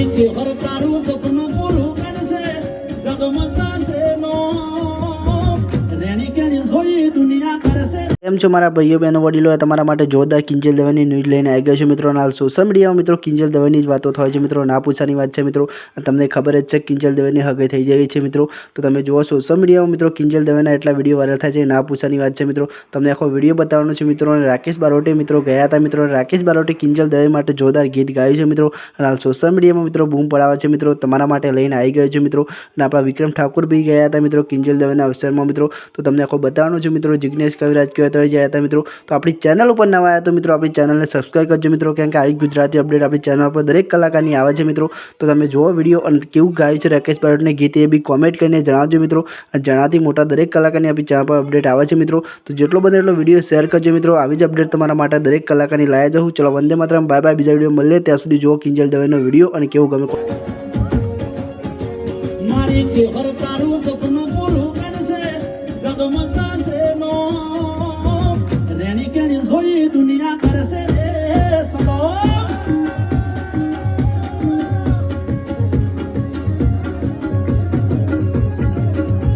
મારી ચેહર કેમ છો મારા ભાઈઓ, બહેનો, વડીલો? તમારા માટે જોરદાર કિંજલ દવાની ન્યૂઝ લઈને આવી ગયો છે મિત્રો. હાલ સોશિયલ મીડિયામાં મિત્રો કિંજલ દવાની જ વાતો થાય છે મિત્રો. ના પૂછાની વાત છે મિત્રો. તમને ખબર જ છે કિંજલ દવાની હગે થઈ જાય છે મિત્રો. તો તમે જુઓ સોશિયલ મીડિયામાં મિત્રો કિંજલ દવાના એટલા વીડિયો વાયરલ થાય છે. ના પૂછાની વાત છે મિત્રો. તમને આખો વીડિયો બતાવવાનો છે મિત્રો. અને રાકેશ બારોટે મિત્રો ગયા હતા મિત્રો. રાકેશ બારોટે કિંજલ દવે માટે જોરદાર ગીત ગાયું છે મિત્રો. અને હાલ સોશિયલ મીડિયામાં મિત્રો બૂમ પડાવે છે મિત્રો. તમારા માટે લઈને આવી ગયો છે મિત્રો. અને આપણા વિક્રમ ઠાકુર બી ગયા હતા મિત્રો કિંજલ દવેના અવસરમાં મિત્રો. તો તમને આખો બતાવવાનો છે મિત્રો. જિગ્નેશ કવિરાજ કહેવાય તો ગયા હતા મિત્રો. તો આપણી ચેનલ ઉપર નવા આવ્યા તો મિત્રો આપણી ચેનલને સબસ્ક્રાઈબ કરજો મિત્રો. કેમ કે આવી ગુજરાતી અપડેટ આપણી ચેનલ પર દરેક કલાકારની આવે છે મિત્રો. તો તમે જુઓ વીડિયો અને કેવું ગાયું છે રાકેશ બારોટને ગીત એ બી કોમેન્ટ કરીને જણાવજો મિત્રો. અને જણાવતી મોટા દરેક કલાકારની આપણી ચેનલ પર અપડેટ આવે છે મિત્રો. તો જેટલો બને એટલો વીડિયો શેર કરજો મિત્રો. આવી જ અપડેટ તમારા માટે દરેક કલાકારની લાયા જવું ચલો વંદે માત્રમ. બાય બાય બીજા વીડિયો મળીએ. ત્યાં સુધી જુઓ કિંજલ દવેનો વીડિયો અને કેવું ગમે. મારી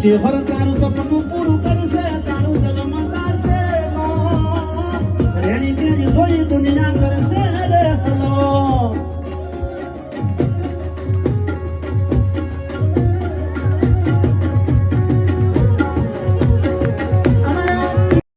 ચેહર તારું સપનું પૂરું કરશે તારું જગમગાશે નો રેણી કેણી જોઈ દુનિયા